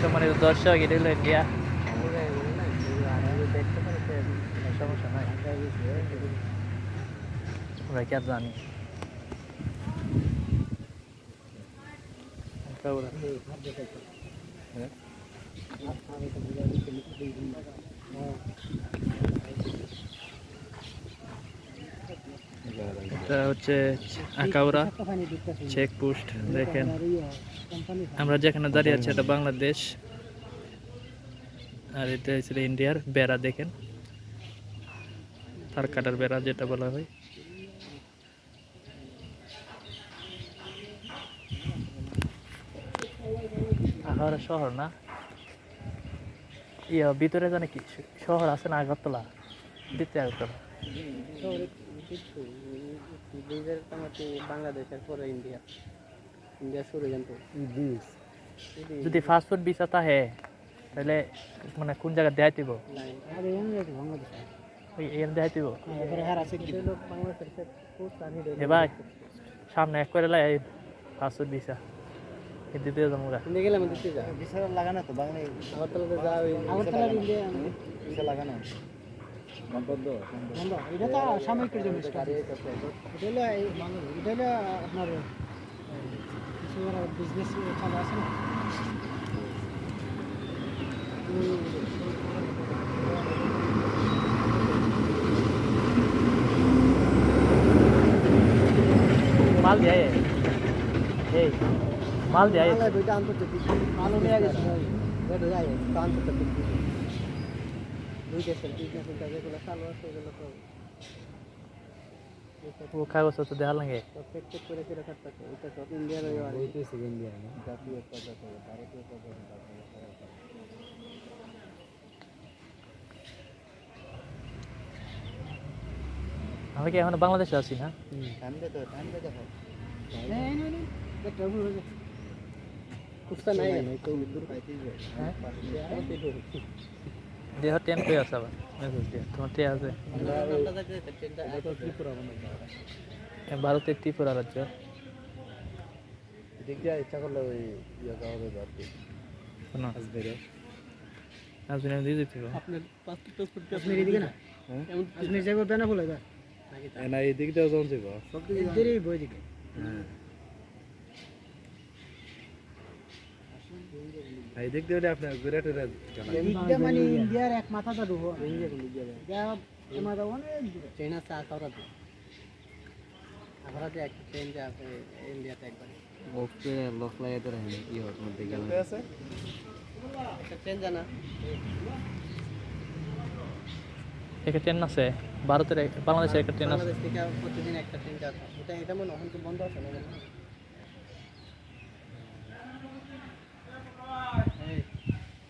সম্মানিত দর্শক এটা হলো ইন্ডিয়া সমস্যা কি আর জানি কাউরা। এটা হচ্ছে আকাউরা চেক পোস্ট দেখেন। আমরা যেখানে দাঁড়িয়ে আছি এটা বাংলাদেশ। আর এটা হচ্ছে ইন্ডিয়ার বেড়া, দেখেন। তার কাটার বেড়া যেটা বলা হয়। আহারা শহর না? ইয়া, ভিতরে জানে কি শহর আছে না, আগরতলা? দ্বিতীয় আগরতলা। বাংলাদেশের পরে ইন্ডিয়া। ইন্ডিয়া শুরু জানতো যদি ফাস্টফুড ভিসা থাকে তাহলে মানে কোন জায়গা দেখাই দিব? এ ভাই সামনে এক করে লাই ফাস্টফুড ভিসা কিন্তু দিয়ে যাব গা। ইন্ডিয়া গেলে আমাদের যা। বিশাল লাগানো তো বাংলা আগরতলাতে যা ওই আগরতলার ইন্ডিয়া লাগানো। এটা তো সাময়িকের জন্য এটা হলো এটা হলো আপনার কিছু বিজনেস চালু আছে না মাল দিয়ে। এই মাল দিয়ে। আন্তর্জাতিক। নিয়ে গেছে এটা যাই তো আন্তর্জাতিক দুই দেশের বিজনেস যেগুলো চালু আছে এগুলো তো ও কাগজ তো দেখা লাগে। চেক চেক করে করে কাটতেছে এটা সব ইন্ডিয়ার ওই আর ইন্ডিয়া জাতীয় পতাকা ভারতীয় পতাকা আমি কি এখন বাংলাদেশে আছি না? টাইম দে দেহ টেন কৈ আছে আবার মেসেজ দিয়ে। তোমার টে আছে। ভারতের ত্রিপুরা রাজ্য ইচ্ছা করলে ওই ইয়ে যাওয়া যাবে কি আসবেন দিয়ে দিতে আপনার না আপনি জায়গা দেনা বলে না? এদিক দিয়ে যাওয়া যাবে বই দিকে। এই দিক দিয়ে আপনার ঘুরে টুরে ইন্ডিয়া মানে ইন্ডিয়ার এক মাথাটা রুহ ইন্ডিয়া কোন ইন্ডিয়া যা তোমার অনেক চাইনা চা খাওয়াতে আমরা যে ট্রেন যে আছে ইন্ডিয়াতে একবার। ওকে লক লাগাইতে রাখেন কি মধ্যে গেল? আছে? একটা ট্রেন জানা একটা ট্রেন আছে ভারতের এক- বাংলাদেশের একটা ট্রেন আছে। বাংলাদেশ থেকে প্রতিদিন একটা ট্রেন যাচ্ছে এটা এটা মনে হয় বন্ধ আছে না much.